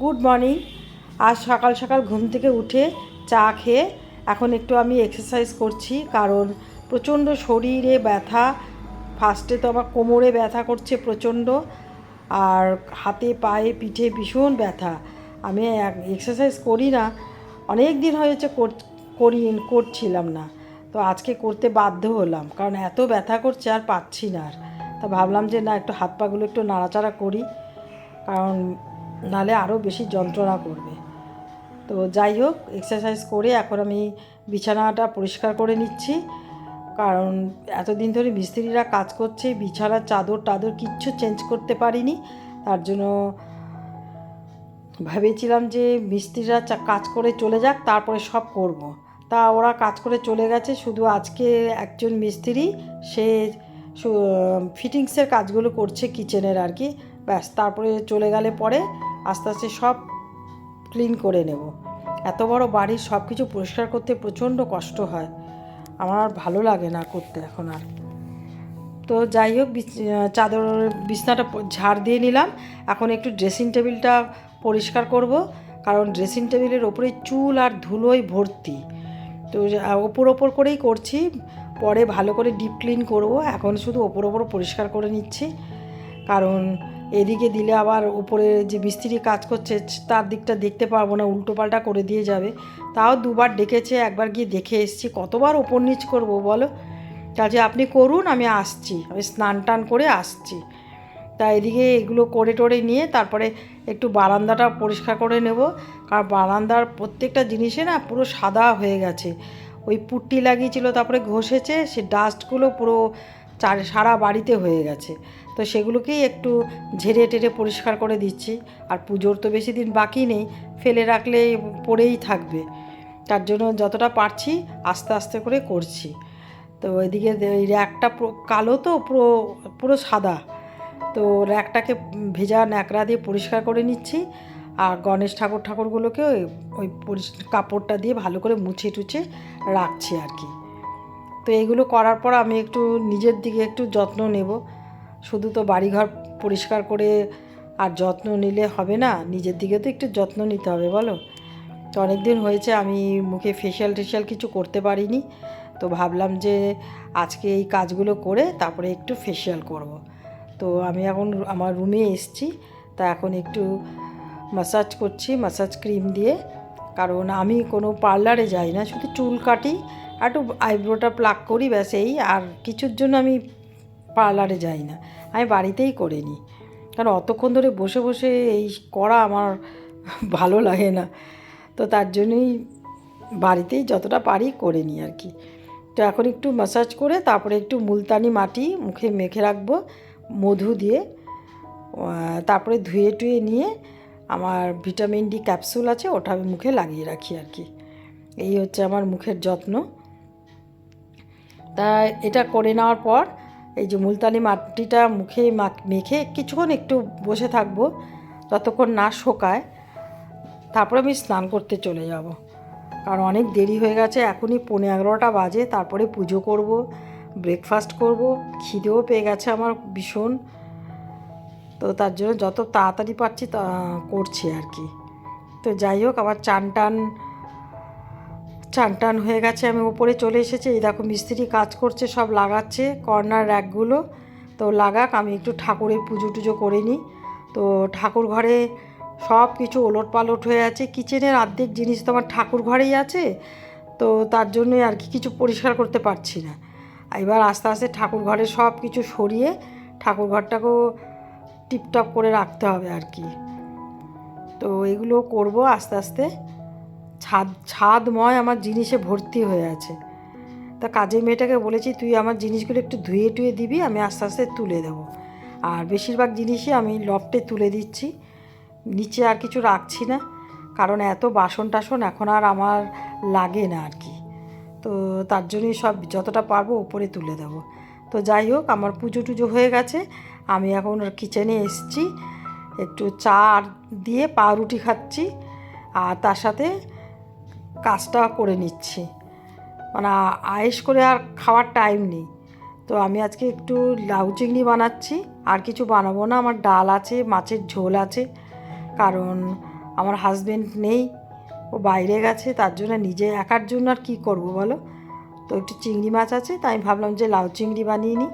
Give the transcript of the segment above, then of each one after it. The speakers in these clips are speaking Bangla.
Good morning. আজ সকাল সকাল ঘুম থেকে উঠে চা খেয়ে এখন একটু আমি এক্সারসাইজ করছি, কারণ প্রচণ্ড শরীরে ব্যথা। ফার্স্টে তো আমার কোমরে ব্যথা করছে প্রচণ্ড, আর হাতে, পায়ে, পিঠে ভীষণ ব্যথা। আমি এক্সারসাইজ করি না, অনেক দিন হয়েছে কর- করি, করছিলাম না। তো আজকে করতে বাধ্য হলাম, কারণ এত ব্যথা করছে আর পাচ্ছি না আর। তা ভাবলাম যে না, একটু হাত পাগুলো একটু নাড়াচাড়া করি, কারণ নালে আরও বেশি যন্ত্রণা করবে। তো যাই হোক এক্সারসাইজ করে এখন আমি বিছানাটা পরিষ্কার করে নিচ্ছি। কারণ এতদিন ধরে মিস্ত্রিরা কাজ করছে, বিছানার চাদর টাদর কিচ্ছু চেঞ্জ করতে পারিনি। তার জন্য ভেবেছিলাম যে মিস্ত্রিরা কাজ করে চলে যাক, তারপরে সব করব। তা ওরা কাজ করে চলে গেছে, শুধু আজকে একজন মিস্ত্রি, সে ফিটিংসের কাজগুলো করছে কিচেনের আর কি। ব্যাস, তারপরে চলে গেলে পরে আস্তে আস্তে সব ক্লিন করে নেব। এত বড় বাড়ির সব কিছু পরিষ্কার করতে প্রচণ্ড কষ্ট হয়। আমার আর ভালো লাগে না করতে এখন আর। তো যাই হোক চাদর বিছনাটা ঝাড় দিয়ে নিলাম। এখন একটু ড্রেসিং টেবিলটা পরিষ্কার করব। কারণ ড্রেসিং টেবিলের ওপরে চুল আর ধুলোয় ভর্তি। তো ওপর ওপর করেই করছি। পরে ভালো করে ডিপ ক্লিন করব। এখন শুধু ওপর ওপর পরিষ্কার করে নিচ্ছি। কারণ এদিকে দিলে আবার উপরে যে মিস্ত্রি কাজ করছে, তার দিকটা দেখতে পারব না উল্টোপাল্টা করে দিয়ে যাবে। তাও দুবার ডেকেছে, একবার গিয়ে দেখে এসেছি। কতবার ওপর নিচ করব বলো? কাজে আপনি করুন, আমি আসছি। আমি স্নান টান করে আসছি। তা এদিকে এগুলো করে টোরে নিয়ে তারপরে একটু বারান্দাটা পরিষ্কার করে নেব। কারণ বারান্দার প্রত্যেকটা জিনিসে না পুরো সাদা হয়ে গেছে। ওই পুট্টি লাগিয়েছিল, তারপরে ঘষেছে, সে ডাস্টগুলো পুরো চার, সারা বাড়িতে হয়ে গেছে। তো সেগুলোকেই একটু ঝেড়ে টেরে পরিষ্কার করে দিচ্ছি। আর পুজোর তো বেশি দিন বাকি নেই, ফেলে রাখলে পড়েই থাকবে। তার জন্য যতটা পারছি আস্তে আস্তে করে করছি। তো এদিকে র্যাকটা কালো তো, পুরো পুরো সাদা। তো র্যাকটাকে ভেজা ন্যাকড়া দিয়ে পরিষ্কার করে নিচ্ছি। আর গণেশ ঠাকুর ঠাকুরগুলোকে ওই ওই কাপড়টা দিয়ে ভালো করে মুছে টুছে রাখছি আর কি। তো এইগুলো করার পর আমি একটু নিজের দিকে একটু যত্ন নেব। শুধু তো বাড়িঘর পরিষ্কার করে আর যত্ন নিলে হবে না, নিজের দিকে তো একটু যত্ন নিতে হবে বলো তো অনেক দিন হয়েছে আমি মুখে ফেশিয়াল টেশিয়াল কিছু করতে পারিনি, তো ভাবলাম যে আজকে এই কাজগুলো করে তারপরে একটু ফেশিয়াল করব। তো আমি এখন আমার রুমে এসছি, তা এখন একটু মাসাজ করছি মাসাজ ক্রিম দিয়ে, কারণ আমি কোনো পার্লারে যাই না, শুধু চুল কাটি আর একটু আইব্রোটা প্লাক করি ব্যাস এই, আর কিছুর জন্য আমি পার্লারে যাই না। আমি বাড়িতেই করে নিই। কারণ অতক্ষণ ধরে বসে বসে এই করা আমার ভালো লাগে না। তো তার জন্যই বাড়িতেই যতটা পারি করে নিই আর কি। তো এখন একটু ম্যাসাজ করে তারপরে একটু মুলতানি মাটি মুখে মেখে রাখব, মধু দিয়ে। তারপরে ধুয়ে টুয়ে নিয়ে আমার ভিটামিন ডি ক্যাপসুল আছে, ওটা আমি মুখে লাগিয়ে রাখি আর কি। এই হচ্ছে আমার মুখের যত্ন। তা এটা করে নেওয়ার পর এই যে মুলতানি মাটিটা মুখে মাখ- কিছুক্ষণ একটু বসে থাকব, যতক্ষণ না শোকায়, তারপরে আমি স্নান করতে চলে যাব। কারণ অনেক দেরি হয়ে গেছে, এখনই পনেরো এগারোটা বাজে, তারপরে পুজো করব ব্রেকফাস্ট করব, খিদেও পেয়ে গেছে আমার ভীষণ। তো তার জন্য যত তাড়াতাড়ি পারছি তা করছি আর কি। তো যাই হোক, আবার চান টান চান টান হয়ে গেছে, আমি উপরে চলে এসেছি। এই দেখো মিস্ত্রি কাজ করছে, সব লাগাচ্ছে, কর্নার র্যাকগুলো। তো লাগাক, আমি একটু ঠাকুরের পুজো টুজো করে নিই। তো ঠাকুর ঘরে সব কিছু ওলট পালট হয়ে আছে। কিচেনের অর্ধেক জিনিস তো আমার ঠাকুর ঘরেই আছে, তো তার জন্যই আর কি কিছু পরিষ্কার করতে পারছি না। এবার আস্তে আস্তে ঠাকুর ঘরে সব কিছু সরিয়ে ঠাকুর ঘরটাকেও টিপটপ করে রাখতে হবে আর কি। তো এগুলো করব আস্তে আস্তে। ছাদ, ছাদময় আমার জিনিসে ভর্তি হয়ে আছে। তা কাজের মেয়েটাকে বলেছি, তুই আমার জিনিসগুলো একটু ধুয়ে টুয়ে দিবি, আমি আস্তে আস্তে তুলে দেবো। আর বেশিরভাগ জিনিসই আমি লফটে তুলে দিচ্ছি। নিচে আর কিছু রাখছি না, কারণ এত বাসন টাসন এখন আর আমার লাগে না আর কি। তো তার জন্যই সব যতটা পারব উপরে তুলে দেবো। তো যাই হোক, আমার পুজো টুজো হয়ে গেছে। আমি এখন কিচেনে এসছি। একটু চা দিয়ে পাউরুটি খাচ্ছি। আর তার সাথে কাজটা করে নিচ্ছি। মানে আয়েস করে আর খাওয়ার টাইম নেই। তো আমি আজকে একটু লাউ চিংড়ি বানাচ্ছি। আর কিছু বানাবো না, আমার ডাল আছে, মাছের ঝোল আছে। কারণ আমার হাজবেন্ড নেই, ও বাইরে গেছে, তার জন্য নিজে একার জন্য আর কী করব বলো? তো একটু চিংড়ি মাছ আছে, তাই আমি ভাবলাম যে লাউ চিংড়ি বানিয়ে নিই।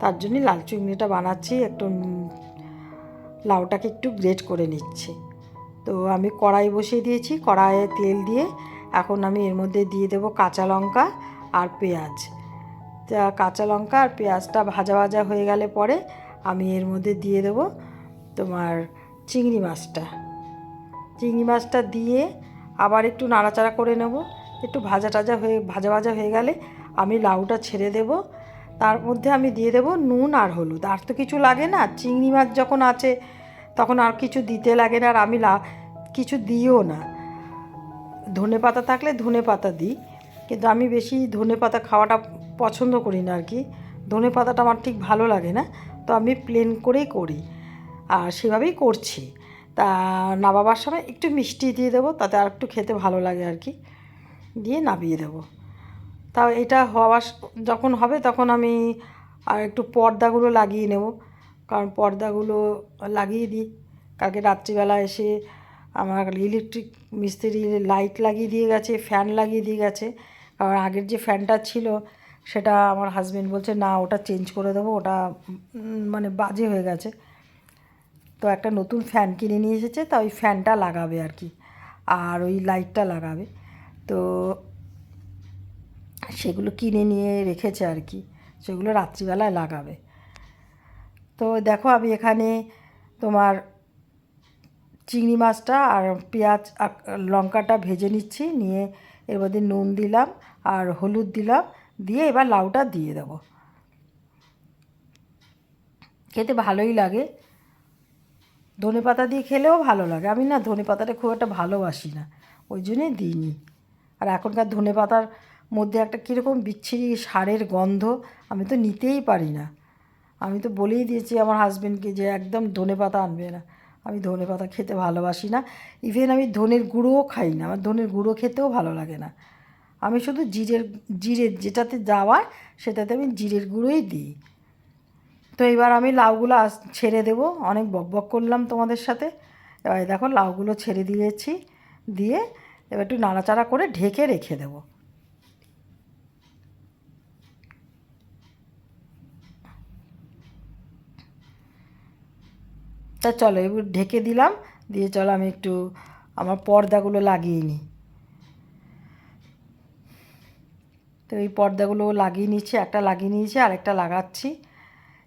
তার জন্যই লাল চিংড়িটা বানাচ্ছি, একটু লাউটাকে একটু গ্রেট করে নিচ্ছি। তো আমি কড়াই বসিয়ে দিয়েছি, কড়াইয়ে তেল দিয়ে এখন আমি এর মধ্যে দিয়ে দেবো কাঁচা লঙ্কা আর পেঁয়াজ। তা কাঁচা লঙ্কা আর পেঁয়াজটা ভাজা ভাজা হয়ে গেলে পরে আমি এর মধ্যে দিয়ে দেবো তোমার চিংড়ি মাছটা। চিংড়ি মাছটা দিয়ে আবার একটু নাড়াচাড়া করে নেব। একটু ভাজা টাজা হয়ে, ভাজা ভাজা হয়ে গেলে আমি লাউটা ছেড়ে দেব। তার মধ্যে আমি দিয়ে দেব নুন আর হলুদ। আর তো কিছু লাগে না, চিংড়ি মাছ যখন আছে তখন আর কিছু দিতে লাগে না আর আমি কিছু দিও না। ধনে পাতা থাকলে ধনে পাতা দিই, কিন্তু আমি বেশি ধনে পাতা খাওয়াটা পছন্দ করি না আর কি। ধনে পাতাটা আমার ঠিক ভালো লাগে না, তো আমি প্লেন করেই করি, আর সেভাবেই করছি। তা নামাবার সময় একটু মিষ্টি দিয়ে দেবো, তাতে আর একটু খেতে ভালো লাগে আর কি। দিয়ে নামিয়ে দেবো। তাও এটা হওয়া যখন হবে তখন আমি আর একটু পর্দাগুলো লাগিয়ে নেব। কারণ পর্দাগুলো লাগিয়ে দিই। কালকে রাত্রিবেলা এসে আমার ইলেকট্রিক মিস্ত্রি লাইট লাগিয়ে দিয়ে গেছে ফ্যান লাগিয়ে দিয়ে গেছে। কারণ আগের যে ফ্যানটা ছিল, সেটা আমার হাজবেন্ড বলছে, না, ওটা চেঞ্জ করে দেবো, ওটা মানে বাজে হয়ে গেছে। তো একটা নতুন ফ্যান কিনে নিয়ে এসেছে, তা ওই ফ্যানটা লাগাবে আর কি, আর ওই লাইটটা লাগাবে। তো সেগুলো কিনে নিয়ে রেখেছে আর কি, সেগুলো রাত্রিবেলায় লাগাবে। তো দেখো আমি এখানে তোমার চিংড়ি মাছটা আর পেঁয়াজ লঙ্কাটা ভেজে নিচ্ছি, নিয়ে এর মধ্যে নুন দিলাম আর হলুদ দিলাম, দিয়ে এবার লাউটা দিয়ে দেবো। খেতে ভালোই লাগে। ধনে পাতা দিয়ে খেলেও ভালো লাগে। আমি না ধনে পাতাটা খুব একটা ভালোবাসি না, ওই জন্যই দিইনি। আর এখনকার ধনে পাতার মধ্যে একটা কীরকম বিচ্ছিরি সারের গন্ধ আমি তো নিতেই পারি না। আমি তো বলেই দিয়েছি আমার হাজবেন্ডকে যে একদম ধনে পাতা আনবে না। আমি ধনে পাতা খেতে ভালোবাসি না। ইভেন আমি ধনের গুঁড়োও খাই না। আমার ধনের গুঁড়ো খেতেও ভালো লাগে না। আমি শুধু জিরের জিরের যেটাতে যাওয়ার সেটাতে আমি জিরের গুঁড়োই দিই। তো এবার আমি লাউগুলো ছেড়ে দেবো। অনেক বক বক করলাম তোমাদের সাথে। এবার দেখো লাউগুলো ছেড়ে দিয়েছি। দিয়ে এবার একটু নাড়াচাড়া করে ঢেকে রেখে দেবো। তা চলো, এবার ঢেকে দিলাম, দিয়ে চলো আমি একটু আমার পর্দাগুলো লাগিয়ে নিই। তো এই পর্দাগুলো লাগিয়ে নিচ্ছি একটা লাগিয়ে নিয়েছি, আরেকটা লাগাচ্ছি।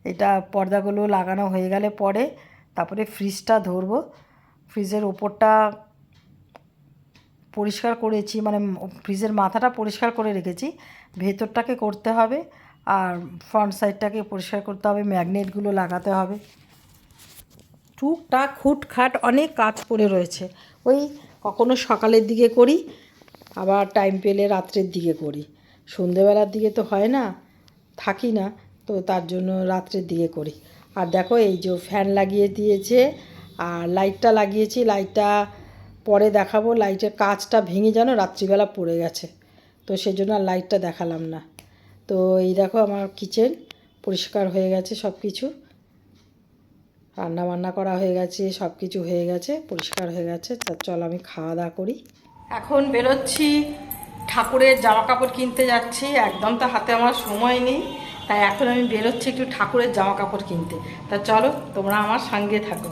এটা পর্দাগুলো লাগানো হয়ে গেলে পরে তারপরে ফ্রিজটা ধরবো। ফ্রিজের ওপরটা পরিষ্কার করেছি মানে ফ্রিজের মাথাটা পরিষ্কার করে রেখেছি। ভেতরটাকে করতে হবে, আর ফ্রন্ট সাইডটাকে পরিষ্কার করতে হবে ম্যাগনেটগুলো লাগাতে হবে। টুকটাক খুটখাট অনেক কাজ পড়ে রয়েছে। ওই কখনো সকালের দিকে করি, আবার টাইম পেলে রাত্রের দিকে করি। সন্ধেবেলার দিকে তো হয় না, থাকি না, তো তার জন্য রাত্রের দিকে করি। আর দেখো, এই যে ফ্যান লাগিয়ে দিয়েছে, আর লাইটটা লাগিয়েছি লাইটটা পরে দেখাবো। লাইটের কাচটা ভেঙে যেন রাত্রিবেলা পড়ে গেছে। তো সেই জন্য আর লাইটটা দেখালাম না। তো এই দেখো, আমার কিচেন পরিষ্কার হয়ে গেছে সব কিছু রান্না বান্না করা হয়ে গেছে সব কিছু হয়ে গেছে পরিষ্কার হয়ে গেছে। তা চল আমি খাওয়া দাওয়া করি। এখন বেরোচ্ছি ঠাকুরের জামা কাপড় কিনতে যাচ্ছি একদম তো হাতে আমার সময় নেই। তাই এখন আমি বেরোচ্ছি একটু ঠাকুরের জামা কাপড় কিনতে। তা চলো তোমরা আমার সঙ্গে থাকো।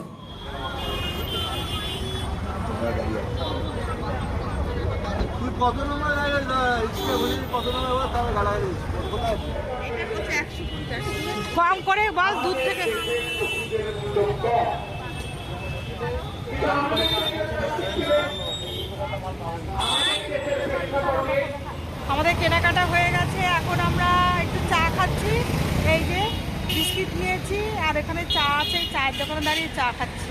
কত নম্বর কত নম্বর কম করে বল দুধ থেকে। আমাদের কেনাকাটা হয়ে গেছে, এখন আমরা একটু চা খাচ্ছি। এই যে বিস্কিট নিয়েছি, আর এখানে চা আছে, চায়ের দোকানে দাঁড়িয়ে চা খাচ্ছি।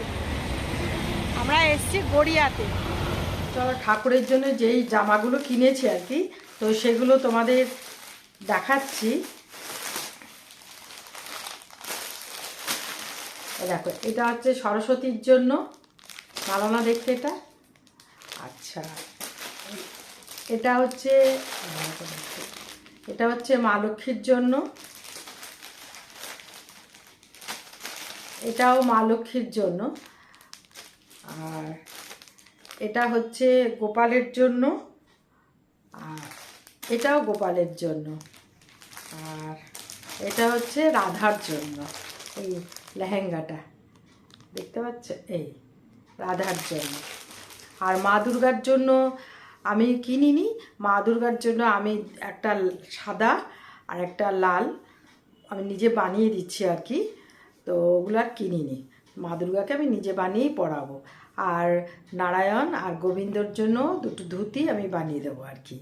আমরা এসছি গড়িয়াতে। চলো ঠাকুরের জন্য যেই জামাগুলো কিনেছি আর কি, তো সেগুলো তোমাদের দেখাচ্ছি। দেখো, এটা হচ্ছে সরস্বতীর জন্য। ভালো না দেখতে এটা? আচ্ছা। এটা হচ্ছে এটা হচ্ছে মা লক্ষ্মীর জন্য। এটাও মা লক্ষ্মীর জন্য। আর এটা হচ্ছে গোপালের জন্য। আর এটাও গোপালের জন্য। আর এটা হচ্ছে রাধার জন্য। এই লেহেঙ্গাটা। দেখতে পাচ্ছ? এই, রাধার জন্য। আর মা দুর্গার জন্য আমি কিনিনি। মা দুর্গার জন্য আমি একটা সাদা আর একটা লাল আমি নিজে বানিয়ে দিচ্ছি আর কি। তো ওগুলো আর কিনিনি। মা দুর্গাকে আমি নিজে বানিয়েই পরাবো আর নারায়ণ আর গোবিন্দর জন্য দুটো ধুতি আমি বানিয়ে দেবো আর কি।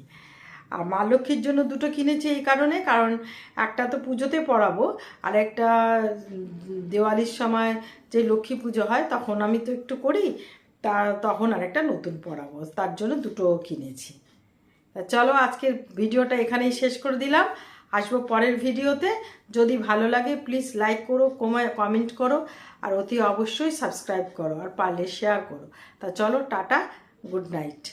আর মা লক্ষ্মীর জন্য দুটো কিনেছি এই কারণে, কারণ একটা তো পুজোতে পরাবো, আর একটা দেওয়ালির সময় যে লক্ষ্মী পুজো হয় তখন আমি তো একটু করি, তা তখন আর একটা নতুন পরাবো, তার জন্য দুটো কিনেছি। তা চলো আজকের ভিডিওটা এখানেই শেষ করে দিলাম, আসব পরের ভিডিওতে, যদি ভালো লাগে প্লিজ লাইক করো কমেন্ট করো, আর অতি অবশ্যই সাবস্ক্রাইব করো, আর পারলে শেয়ার করো। তা চলো টাটা গুড নাইট